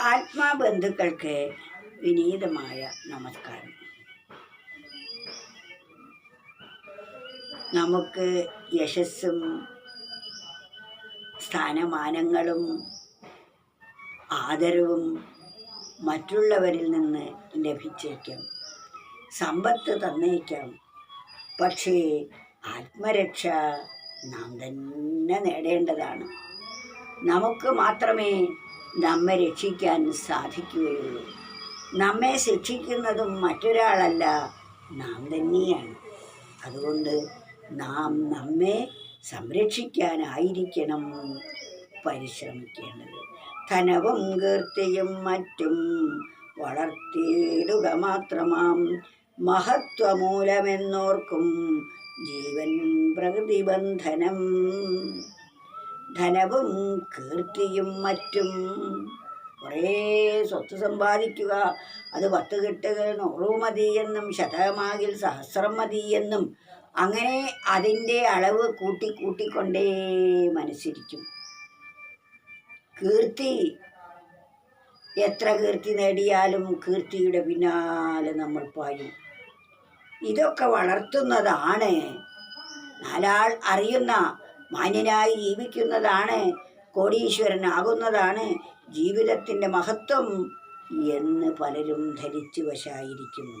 ആത്മാബന്ധുക്കൾക്ക് വിനീതമായ നമസ്കാരം. നമുക്ക് യശസ്സും സ്ഥാനമാനങ്ങളും ആദരവും മറ്റുള്ളവരിൽ നിന്ന് ലഭിച്ചേക്കാം. സമ്പത്ത് തന്നേക്കാം. പക്ഷേ ആത്മരക്ഷ നാം തന്നെ നേടേണ്ടതാണ്. നമുക്ക് മാത്രമേ നമ്മെ രക്ഷിക്കാൻ സാധിക്കുകയുള്ളൂ. നമ്മെ ശിക്ഷിക്കുന്നതും മറ്റൊരാളല്ല നാം തന്നെയാണ്. അതുകൊണ്ട് നാം നമ്മെ സംരക്ഷിക്കാനായിരിക്കണം പരിശ്രമിക്കേണ്ടത്. ധനവും കീർത്തിയും മറ്റും വളർത്തിയിടുക മാത്രമാം മഹത്വമൂലമെന്നോർക്കും ജീവൻ പ്രകൃതിബന്ധനം. ധനവും കീർത്തിയും മറ്റും കുറേ സ്വത്ത് സമ്പാദിക്കുക. അത് പത്ത് കിട്ടുക നൂറു മതിയെന്നും ശതമാകിൽ സഹസ്രം മതിയെന്നും അങ്ങനെ അതിന്റെ അളവ് കൂട്ടി കൂട്ടിക്കൊണ്ടേ മനസ്സിരിക്കും. കീർത്തി എത്ര കീർത്തി നേടിയാലും കീർത്തിയുടെ പിന്നാലെ നമ്മൾ പായും. ഇതൊക്കെ വളർത്തുന്നതാണ്. നാലാൾ അറിയുന്ന മാന്യനായി ജീവിക്കുന്നതാണ് കോടീശ്വരനാകുന്നതാണ് ജീവിതത്തിന്റെ മഹത്വം എന്ന് പലരും ധരിച്ചു വശായിരിക്കുന്നു.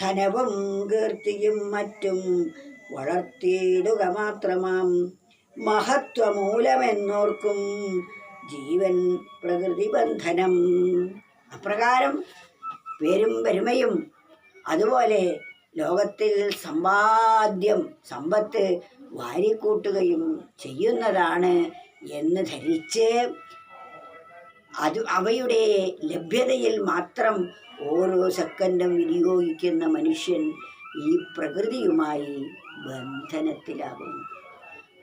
ധനവും കീർത്തിയും മറ്റും വളർത്തിയിടുക മാത്രമാം മഹത്വമൂലമെന്നോർക്കും ജീവൻ പ്രകൃതി ബന്ധനം അപ്രകാരം പേരും പെരുമയും അതുപോലെ ലോകത്തിൽ സമ്പാദ്യം സമ്പത്ത് വാരിക്കൂട്ടുകയും ചെയ്യുന്നതാണ് എന്ന് ധരിച്ച് അത് അവയുടെ ലഭ്യതയിൽ മാത്രം ഓരോ സെക്കൻഡും വിനിയോഗിക്കുന്ന മനുഷ്യൻ ഈ പ്രകൃതിയുമായി ബന്ധനത്തിലാകും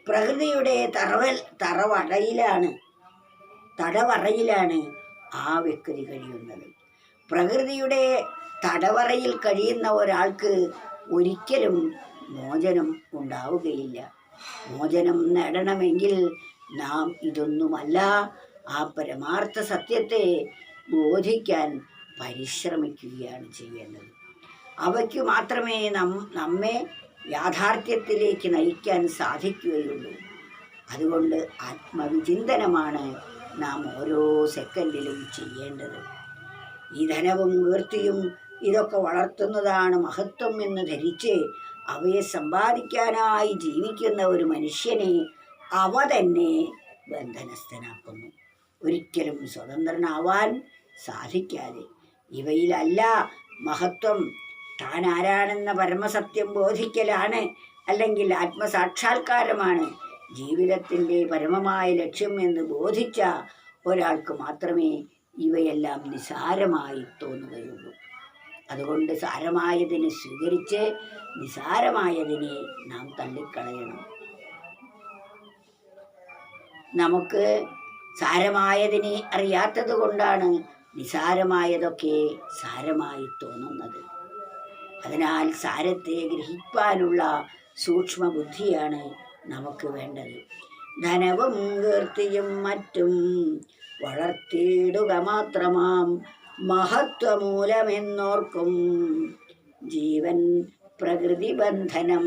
പ്രകൃതിയുടെ തറവൽ തറവടയിലാണ് തടവറയിലാണ് ആ വ്യക്തി കഴിയുന്നത്. പ്രകൃതിയുടെ തടവറയിൽ കഴിയുന്ന ഒരാൾക്ക് ഒരിക്കലും മോചനം ഉണ്ടാവുകയില്ല. മോചനം നേടണമെങ്കിൽ നാം ഇതൊന്നുമല്ല ആ പരമാർത്ഥ സത്യത്തെ ബോധിക്കാൻ പരിശ്രമിക്കുകയാണ് ചെയ്യേണ്ടത്. അവയ്ക്ക് മാത്രമേ നം നമ്മെ യാഥാർത്ഥ്യത്തിലേക്ക് നയിക്കാൻ സാധിക്കുകയുള്ളൂ. അതുകൊണ്ട് ആത്മവിചിന്തനമാണ് നാം ഓരോ സെക്കൻഡിലും ചെയ്യേണ്ടത്. ഈ ധനവും കീർത്തിയും ഇതൊക്കെ വളർത്തുന്നതാണ് മഹത്വം എന്ന് ധരിച്ച് അവയെ സമ്പാദിക്കാനായി ജീവിക്കുന്ന ഒരു മനുഷ്യനെ അവ തന്നെ ബന്ധനസ്ഥനാക്കുന്നു. ഒരിക്കലും സ്വതന്ത്രനാവാൻ സാധിക്കാതെ ഇവയിലല്ല മഹത്വം. താൻ ആരാണെന്ന പരമസത്യം ബോധിക്കലാണ് അല്ലെങ്കിൽ ആത്മസാക്ഷാത്കാരമാണ് ജീവിതത്തിന്റെ പരമമായ ലക്ഷ്യം എന്ന് ബോധിച്ച ഒരാൾക്ക് മാത്രമേ ഇവയെല്ലാം നിസാരമായി തോന്നുകയുള്ളൂ. അതുകൊണ്ട് സാരമായതിനെ സ്വീകരിച്ച് നിസാരമായതിനെ നാം തള്ളിക്കളയണം. നമുക്ക് സാരമായതിനെ അറിയാത്തത് കൊണ്ടാണ് നിസാരമായതൊക്കെ സാരമായി തോന്നുന്നത്. അതിനാൽ സാരത്തെ ഗ്രഹിപ്പാനുള്ള സൂക്ഷ്മ ബുദ്ധിയാണ് നമുക്ക് വേണ്ടത്. ധനവും കീർത്തിയും മറ്റും വളർത്തിയിടുക മാത്രമാം മഹത്വമൂലമെന്നോർക്കും ജീവൻ പ്രകൃതി ബന്ധനം